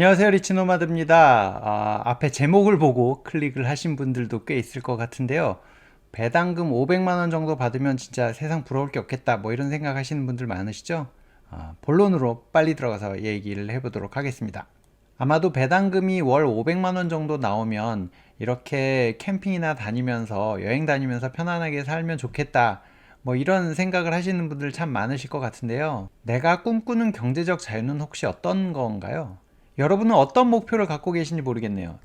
안녕하세요 리치노마드입니다. 아, 앞에 제목을 보고 클릭을 하신 분들도 꽤 있을 것 같은데요. 배당금 500만원 정도 받으면 진짜 세상 부러울 게 없겠다 뭐 이런 생각 하시는 분들 많으시죠? 아, 본론으로 빨리 들어가서 얘기를 해보도록 하겠습니다. 아마도 배당금이 월 500만원 정도 나오면 이렇게 캠핑이나 다니면서 여행 다니면서 편안하게 살면 좋겠다 뭐 이런 생각을 하시는 분들 참 많으실 것 같은데요. 내가 꿈꾸는 경제적 자유는 혹시 어떤 건가요? 여러분은 어떤 목표를 갖고 계신지 모르겠네요.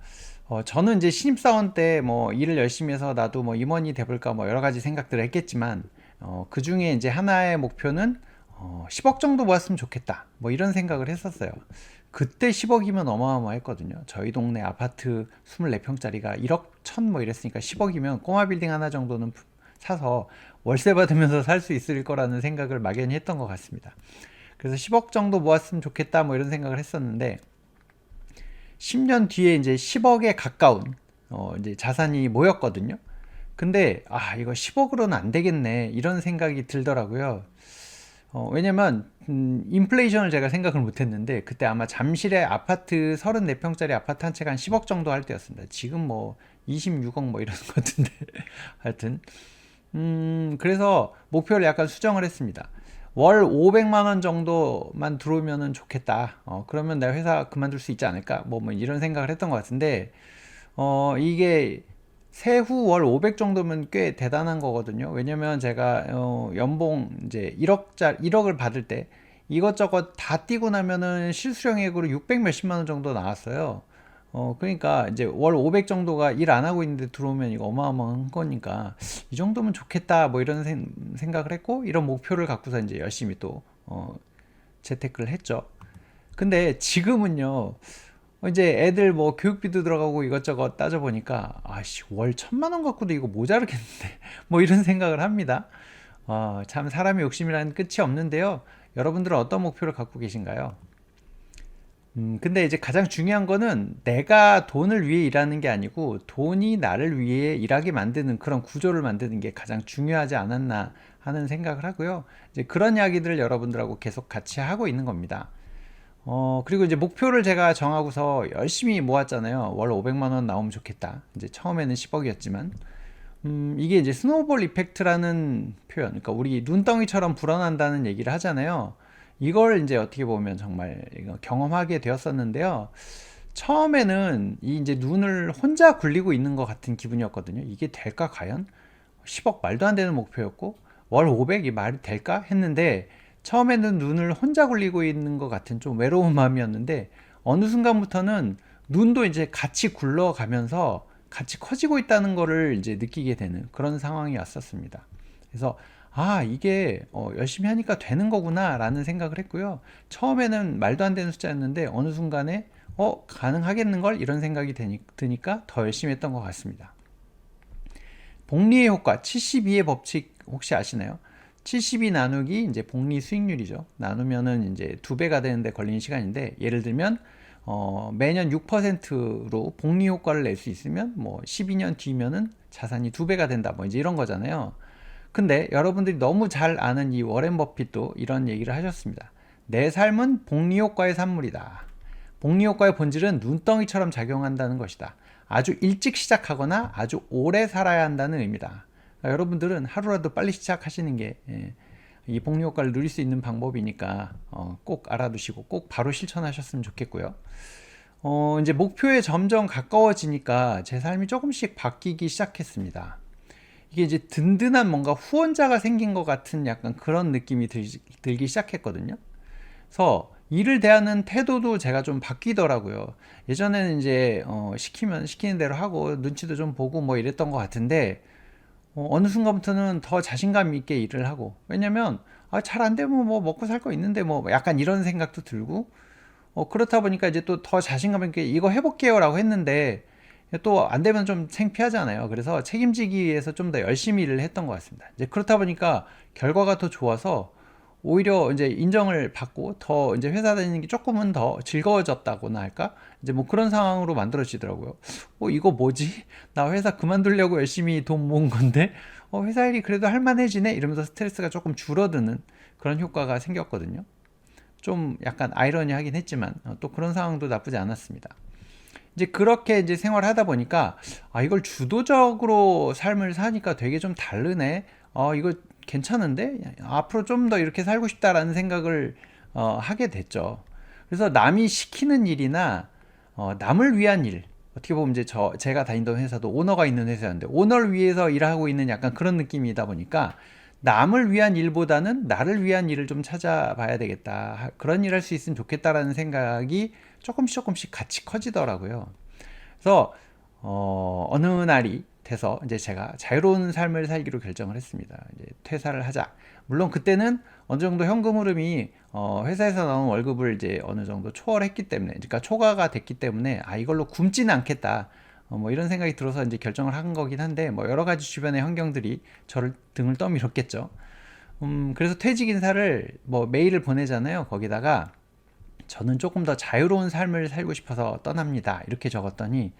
어, 저는 이제 신입사원 때 뭐 일을 열심히 해서 나도 뭐 임원이 돼볼까 뭐 여러 가지 생각들을 했겠지만 어, 그 중에 이제 하나의 목표는 어, 10억 정도 모았으면 좋겠다. 뭐 이런 생각을 했었어요. 그때 10억이면 어마어마했거든요. 저희 동네 아파트 24평짜리가 1억 1000 뭐 이랬으니까 10억이면 꼬마 빌딩 하나 정도는 사서 월세 받으면서 살 수 있을 거라는 생각을 막연히 했던 것 같습니다. 그래서 10억 정도 모았으면 좋겠다 뭐 이런 생각을 했었는데 10년 뒤에 이제 10억에 가까운 어 이제 자산이 모였거든요. 근데 아 이거 10억으로는 안 되겠네 이런 생각이 들더라고요. 어, 왜냐면 음, 인플레이션을 제가 생각을 못했는데 그때 아마 잠실에 아파트 34평짜리 아파트 한 채가 한 10억 정도 할 때였습니다. 지금 뭐 26억 뭐 이런 것 같은데 하여튼 음 그래서 목표를 약간 수정을 했습니다. 월 500만 원 정도만 들어오면은 좋겠다. 어, 그러면 내가 회사 그만둘 수 있지 않을까? 뭐, 뭐 이런 생각을 했던 것 같은데, 어, 이게 세후 월 500 정도면 꽤 대단한 거거든요. 왜냐면 제가 어, 연봉 이제 1억짜 1억을 받을 때 이것저것 다 띄고 나면은 실수령액으로 600 몇십만 원 정도 나왔어요. 어, 그러니까 이제 월 500 정도가 일 안 하고 있는데 들어오면 이거 어마어마한 거니까 이 정도면 좋겠다 뭐 이런 생, 각을 했고 이런 목표를 갖고서 이제 열심히 또 어, 재테크를 했죠. 근데 지금은요. 이제 애들 뭐 교육비도 들어가고 이것저것 따져 보니까 아씨 월 천만 원 갖고도 이거 모자르겠는데 뭐 이런 생각을 합니다. 어, 참 사람의 욕심이라는 끝이 없는데요. 여러분들은 어떤 목표를 갖고 계신가요? 음, 근데 이제 가장 중요한 거는 내가 돈을 위해 일하는 게 아니고 돈이 나를 위해 일하게 만드는 그런 구조를 만드는 게 가장 중요하지 않았나 하는 생각을 하고요. 이제 그런 이야기들을 여러분들하고 계속 같이 하고 있는 겁니다. 어, 그리고 이제 목표를 제가 정하고서 열심히 모았잖아요. 월 500만 원 나오면 좋겠다. 이제 처음에는 10억이었지만. 음, 이게 이제 스노우볼 이펙트라는 표현. 그러니까 우리 눈덩이처럼 불어난다는 얘기를 하잖아요. 이걸 이제 어떻게 보면 정말 경험하게 되었었는데요. 처음에는 이 이제 눈을 혼자 굴리고 있는 것 같은 기분이었거든요. 이게 될까 과연? 10억 말도 안 되는 목표였고 월 500이 말이 될까 했는데 처음에는 눈을 혼자 굴리고 있는 것 같은 좀 외로운 마음이었는데 어느 순간부터는 눈도 이제 같이 굴러가면서 같이 커지고 있다는 거를 이제 느끼게 되는 그런 상황이 왔었습니다. 그래서 아, 이게 어, 열심히 하니까 되는 거구나 라는 생각을 했고요. 처음에는 말도 안 되는 숫자였는데 어느 순간에 어, 가능하겠는걸? 이런 생각이 되니, 드니까 더 열심히 했던 것 같습니다. 복리의 효과, 72의 법칙 혹시 아시나요? 72 나누기 이제 복리 수익률이죠. 나누면은 이제 두 배가 되는데 걸리는 시간인데 예를 들면 어, 매년 6%로 복리 효과를 낼 수 있으면 뭐 12년 뒤면은 자산이 두 배가 된다. 뭐 이제 이런 거잖아요. 근데 여러분들이 너무 잘 아는 이 워렌 버핏도 이런 얘기를 하셨습니다. 내 삶은 복리 효과의 산물이다. 복리 효과의 본질은 눈덩이처럼 작용한다는 것이다. 아주 일찍 시작하거나 아주 오래 살아야 한다는 의미다. 그러니까 여러분들은 하루라도 빨리 시작하시는 게이 예, 복리 효과를 누릴 수 있는 방법이니까 어, 꼭 알아두시고 꼭 바로 실천하셨으면 좋겠고요. 어, 이제 목표에 점점 가까워지니까 제 삶이 조금씩 바뀌기 시작했습니다. 이게 이제 든든한 뭔가 후원자가 생긴 것 같은 약간 그런 느낌이 들, 들기 시작했거든요. 그래서 일을 대하는 태도도 제가 좀 바뀌더라고요. 예전에는 이제 어, 시키면 시키는 대로 하고 눈치도 좀 보고 뭐 이랬던 것 같은데 어, 느 순간부터는 더 자신감 있게 일을 하고 왜냐면 아, 잘 안 되면 뭐 먹고 살 거 있는데 뭐 약간 이런 생각도 들고 어, 그렇다 보니까 이제 또 더 자신감 있게 이거 해볼게요라고 했는데 또 안 되면 좀 창피하잖아요. 그래서 책임지기 위해서 좀 더 열심히 일을 했던 것 같습니다. 이제 그렇다 보니까 결과가 더 좋아서 오히려 이제 인정을 받고 더 이제 회사 다니는 게 조금은 더 즐거워졌다고나 할까? 이제 뭐 그런 상황으로 만들어지더라고요. 어, 이거 뭐지? 나 회사 그만두려고 열심히 돈 모은 건데, 어, 회사 일이 그래도 할만해지네? 이러면서 스트레스가 조금 줄어드는 그런 효과가 생겼거든요. 좀 약간 아이러니하긴 했지만 어, 또 그런 상황도 나쁘지 않았습니다. 이제 그렇게 이제 생활하다 보니까 아 이걸 주도적으로 삶을 사니까 되게 좀 다르네. 어 이거 괜찮은데 앞으로 좀 더 이렇게 살고 싶다라는 생각을 어, 하게 됐죠. 그래서 남이 시키는 일이나 어, 남을 위한 일 어떻게 보면 이제 저 제가 다니던 회사도 오너가 있는 회사였는데 오너를 위해서 일하고 있는 약간 그런 느낌이다 보니까 남을 위한 일보다는 나를 위한 일을 좀 찾아봐야 되겠다. 그런 일 할 수 있으면 좋겠다라는 생각이 조금씩 조금씩 같이 커지더라고요. 그래서 어, 어느 날이 돼서 이제 제가 자유로운 삶을 살기로 결정을 했습니다. 이제 퇴사를 하자. 물론 그때는 어느 정도 현금 흐름이 어, 회사에서 나온 월급을 이제 어느 정도 초월했기 때문에, 그러니까 초과가 됐기 때문에 아 이걸로 굶지는 않겠다. 어, 뭐 이런 생각이 들어서 이제 결정을 한 거긴 한데 뭐 여러 가지 주변의 환경들이 저를 등을 떠밀었겠죠. 음, 그래서 퇴직 인사를 뭐 메일을 보내잖아요. 거기다가 저는 조금 더 자유로운 삶을 살고 싶어서 떠납니다. 이렇게 적었더니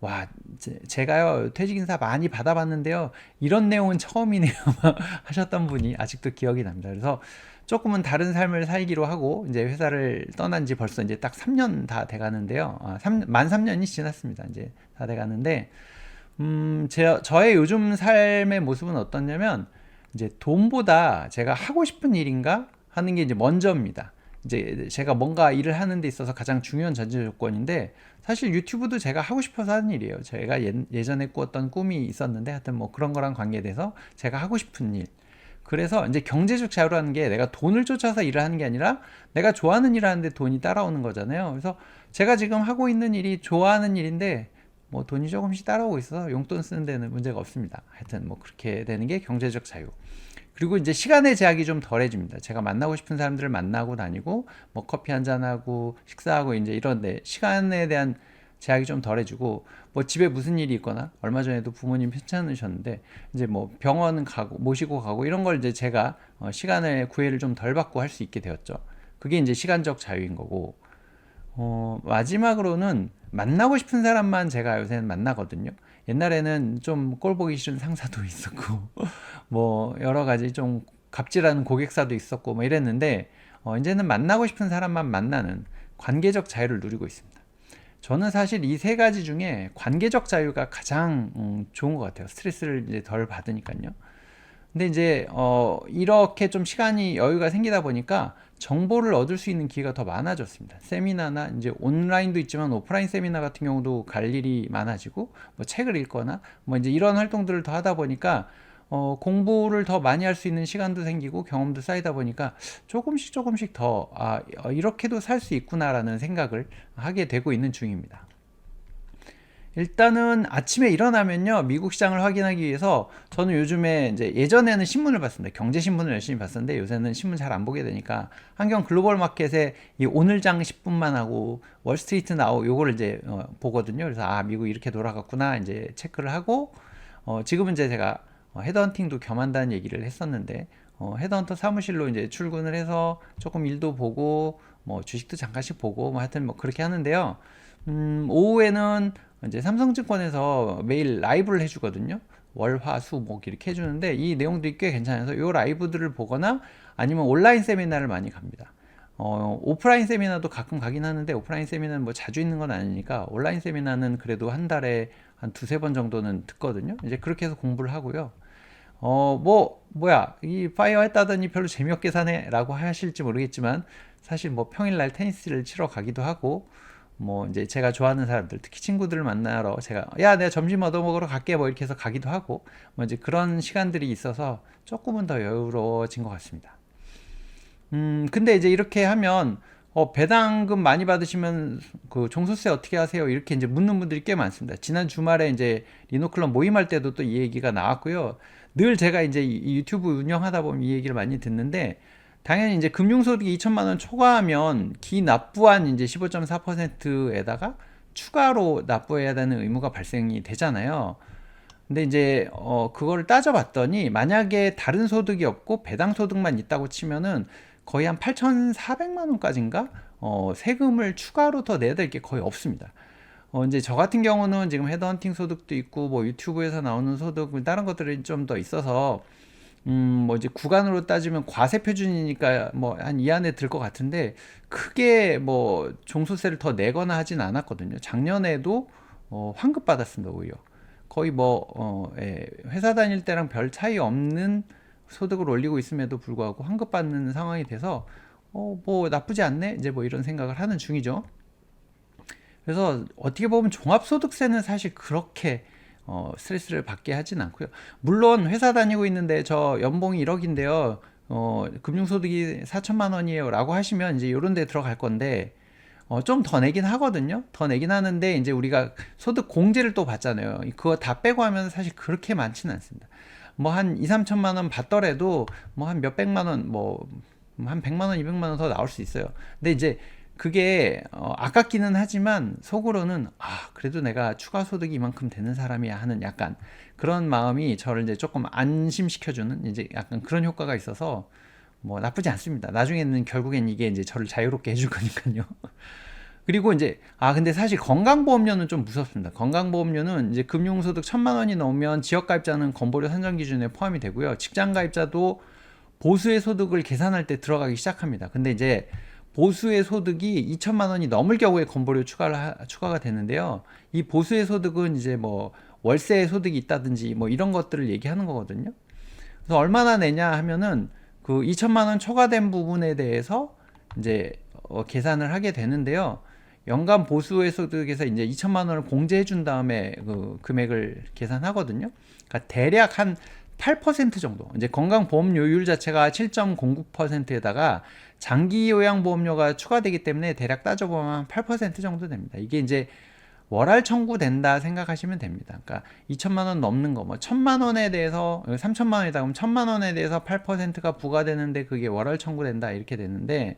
와, 제, 가요 퇴직 인사 많이 받아봤는데요. 이런 내용은 처음이네요. 하셨던 분이 아직도 기억이 납니다. 그래서 조금은 다른 삶을 살기로 하고 이제 회사를 떠난 지 벌써 이제 딱 3년 다 돼가는데요. 아, 3, 만 3년이 지났습니다. 이제 다 돼가는데, 음, 제, 저의 요즘 삶의 모습은 어떻냐면, 이제 돈보다 제가 하고 싶은 일인가 하는 게 이제 먼저입니다. 이제 제가 뭔가 일을 하는 데 있어서 가장 중요한 전제 조건인데 사실 유튜브도 제가 하고 싶어서 하는 일이에요. 제가 예, 전에 꾸었던 꿈이 있었는데 하여튼 뭐 그런 거랑 관계돼서 제가 하고 싶은 일. 그래서 이제 경제적 자유라는 게 내가 돈을 쫓아서 일을 하는 게 아니라 내가 좋아하는 일을 하는데 돈이 따라오는 거잖아요. 그래서 제가 지금 하고 있는 일이 좋아하는 일인데 뭐 돈이 조금씩 따라오고 있어서 용돈 쓰는 데는 문제가 없습니다. 하여튼 뭐 그렇게 되는 게 경제적 자유. 그리고 이제 시간의 제약이 좀 덜해집니다. 제가 만나고 싶은 사람들을 만나고 다니고 뭐 커피 한 잔하고 식사하고 이제 이런 데 시간에 대한 제약이 좀 덜해지고 뭐 집에 무슨 일이 있거나 얼마 전에도 부모님 편찮으셨는데 이제 뭐 병원 가고 모시고 가고 이런 걸 이제 제가 어 시간의 구애를 좀 덜 받고 할 수 있게 되었죠. 그게 이제 시간적 자유인 거고 어 마지막으로는 만나고 싶은 사람만 제가 요새는 만나거든요. 옛날에는 좀 꼴 보기 싫은 상사도 있었고 뭐 여러 가지 좀 갑질하는 고객사도 있었고 뭐 이랬는데 어 이제는 만나고 싶은 사람만 만나는 관계적 자유를 누리고 있습니다. 저는 사실 이 세 가지 중에 관계적 자유가 가장 음, 좋은 것 같아요. 스트레스를 이제 덜 받으니까요. 근데 이제 어 이렇게 좀 시간이 여유가 생기다 보니까 정보를 얻을 수 있는 기회가 더 많아졌습니다. 세미나나 이제 온라인도 있지만 오프라인 세미나 같은 경우도 갈 일이 많아지고 뭐 책을 읽거나 뭐 이제 이런 활동들을 더 하다 보니까 어, 공부를 더 많이 할 수 있는 시간도 생기고 경험도 쌓이다 보니까 조금씩 조금씩 더 아, 어, 이렇게도 살 수 있구나라는 생각을 하게 되고 있는 중입니다. 일단은 아침에 일어나면요 미국 시장을 확인하기 위해서 저는 요즘에 이제 예전에는 신문을 봤습니다 경제 신문을 열심히 봤었는데 요새는 신문 잘 안 보게 되니까 한경 글로벌 마켓에 이 오늘장 10분만 하고 월스트리트 나우 요거를 이제 어, 보거든요 그래서 아 미국 이렇게 돌아갔구나 이제 체크를 하고 어, 지금은 이제 제가 어, 헤드헌팅도 겸한다는 얘기를 했었는데 어, 헤드헌터 사무실로 이제 출근을 해서 조금 일도 보고 뭐 주식도 잠깐씩 보고 뭐 하여튼 뭐 그렇게 하는데요. 음, 오후에는 이제 삼성증권에서 매일 라이브를 해주거든요. 월, 화, 수, 목 이렇게 해주는데 이 내용들이 꽤 괜찮아서 이 라이브들을 보거나 아니면 온라인 세미나를 많이 갑니다. 어, 오프라인 세미나도 가끔 가긴 하는데 오프라인 세미나는 뭐 자주 있는 건 아니니까 온라인 세미나는 그래도 한 달에 한 두세 번 정도는 듣거든요. 이제 그렇게 해서 공부를 하고요. 어, 뭐, 뭐야, 이 파이어 했다더니 별로 재미없게 사네 라고 하실지 모르겠지만, 사실 뭐 평일날 테니스를 치러 가기도 하고, 뭐 이제 제가 좋아하는 사람들, 특히 친구들을 만나러 제가, 야, 내가 점심 얻어먹으러 갈게 뭐 이렇게 해서 가기도 하고, 뭐 이제 그런 시간들이 있어서 조금은 더 여유로워진 것 같습니다. 음, 근데 이제 이렇게 하면, 어, 배당금 많이 받으시면 그 종소세 어떻게 하세요? 이렇게 이제 묻는 분들이 꽤 많습니다. 지난 주말에 이제 리노클럽 모임할 때도 또 이 얘기가 나왔고요. 늘 제가 이제 이 유튜브 운영하다 보면 이 얘기를 많이 듣는데 당연히 이제 금융소득이 2천만 원 초과하면 기납부한 이제 15.4%에다가 추가로 납부해야 되는 의무가 발생이 되잖아요. 근데 이제 어 그거를 따져봤더니 만약에 다른 소득이 없고 배당 소득만 있다고 치면은 거의 한 8,400만 원까지인가 어 세금을 추가로 더 내야 될 게 거의 없습니다. 어, 이제 저 같은 경우는 지금 헤드헌팅 소득도 있고 뭐 유튜브에서 나오는 소득 다른 것들이 좀 더 있어서 음, 뭐 이제 구간으로 따지면 과세 표준이니까 뭐 한 이 안에 들 것 같은데 크게 뭐 종소세를 더 내거나 하진 않았거든요. 작년에도 어, 환급 받았습니다, 오히려. 거의 뭐 어, 예, 회사 다닐 때랑 별 차이 없는 소득을 올리고 있음에도 불구하고 환급 받는 상황이 돼서 어, 뭐 나쁘지 않네. 이제 뭐 이런 생각을 하는 중이죠. 그래서 어떻게 보면 종합소득세는 사실 그렇게 어, 스트레스를 받게 하진 않고요. 물론 회사 다니고 있는데 저 연봉이 1억인데요. 어, 금융소득이 4천만 원이에요. 라고 하시면 이제 요런 데 들어갈 건데 어, 좀 더 내긴 하거든요. 더 내긴 하는데 이제 우리가 소득 공제를 또 받잖아요. 그거 다 빼고 하면 사실 그렇게 많지는 않습니다. 뭐 한 2, 3천만 원 받더라도 뭐 한 몇백만 원, 뭐 한 100만 원, 200만 원 더 나올 수 있어요. 근데 이제 그게 어, 아깝기는 하지만 속으로는 아 그래도 내가 추가 소득이 이만큼 되는 사람이야 하는 약간 그런 마음이 저를 이제 조금 안심시켜주는 이제 약간 그런 효과가 있어서 뭐 나쁘지 않습니다. 나중에는 결국엔 이게 이제 저를 자유롭게 해줄 거니까요. 그리고 이제 아 근데 사실 건강보험료는 좀 무섭습니다. 건강보험료는 이제 금융소득 천만 원이 넘으면 지역가입자는 건보료 산정 기준에 포함이 되고요. 직장가입자도 보수의 소득을 계산할 때 들어가기 시작합니다. 근데 이제 보수의 소득이 2천만 원이 넘을 경우에 건보료 추가를 하- 추가가 되는데요. 이 보수의 소득은 이제 뭐 월세 소득이 있다든지 뭐 이런 것들을 얘기하는 거거든요. 그래서 얼마나 내냐 하면은 그 2천만 원 초과된 부분에 대해서 이제 어, 계산을 하게 되는데요. 연간 보수의 소득에서 이제 2천만 원을 공제해 준 다음에 그 금액을 계산하거든요. 그러니까 대략 한 8% 정도. 이제 건강보험료율 자체가 7.09%에다가 장기 요양보험료가 추가되기 때문에 대략 따져보면 8% 정도 됩니다. 이게 이제 월할 청구된다 생각하시면 됩니다. 그러니까 2천만 원 넘는 거, 뭐 1천만 원에 대해서 3천만 원이다 그럼 1천만 원에 대해서 8%가 부과되는데 그게 월할 청구된다 이렇게 되는데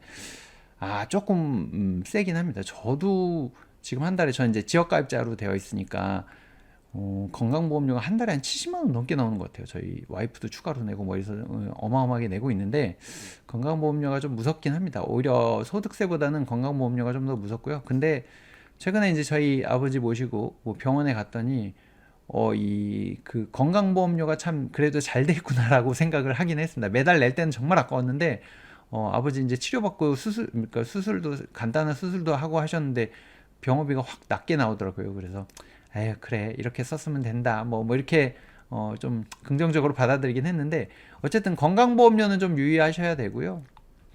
아 조금 음, 세긴 합니다. 저도 지금 한 달에 저 이제 지역가입자로 되어 있으니까 어, 건강보험료가 한 달에 한 70만 원 넘게 나오는 것 같아요. 저희 와이프도 추가로 내고 뭐 해서 어, 어마어마하게 내고 있는데 건강보험료가 좀 무섭긴 합니다. 오히려 소득세보다는 건강보험료가 좀 더 무섭고요. 근데 최근에 이제 저희 아버지 모시고 뭐 병원에 갔더니 어, 이 그 건강보험료가 참 그래도 잘 돼 있구나라고 생각을 하긴 했습니다. 매달 낼 때는 정말 아까웠는데 어, 아버지 이제 치료받고 수술, 그러니까 수술도 간단한 수술도 하고 하셨는데 병원비가 확 낮게 나오더라고요. 그래서 에휴 그래 이렇게 썼으면 된다. 뭐 뭐 이렇게 어, 좀 긍정적으로 받아들이긴 했는데 어쨌든 건강보험료는 좀 유의하셔야 되고요.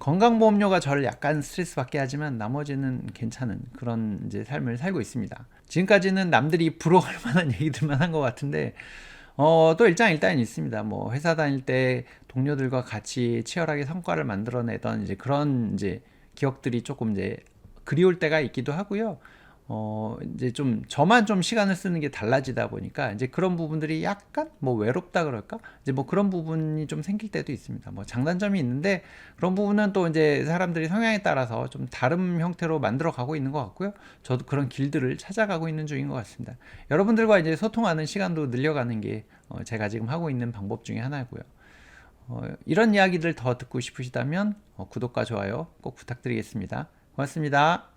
건강보험료가 저를 약간 스트레스 받게 하지만 나머지는 괜찮은 그런 이제 삶을 살고 있습니다. 지금까지는 남들이 부러워할 만한 얘기들만 한 것 같은데 어, 또 일장일단이 있습니다. 뭐 회사 다닐 때 동료들과 같이 치열하게 성과를 만들어내던 이제 그런 이제 기억들이 조금 이제 그리울 때가 있기도 하고요. 어, 이제 좀 저만 좀 시간을 쓰는 게 달라지다 보니까 이제 그런 부분들이 약간 뭐 외롭다 그럴까? 이제 뭐 그런 부분이 좀 생길 때도 있습니다. 뭐 장단점이 있는데 그런 부분은 또 이제 사람들이 성향에 따라서 좀 다른 형태로 만들어 가고 있는 것 같고요. 저도 그런 길들을 찾아가고 있는 중인 것 같습니다. 여러분들과 이제 소통하는 시간도 늘려가는 게 어, 제가 지금 하고 있는 방법 중에 하나고요. 어, 이런 이야기들 더 듣고 싶으시다면 어, 구독과 좋아요 꼭 부탁드리겠습니다. 고맙습니다.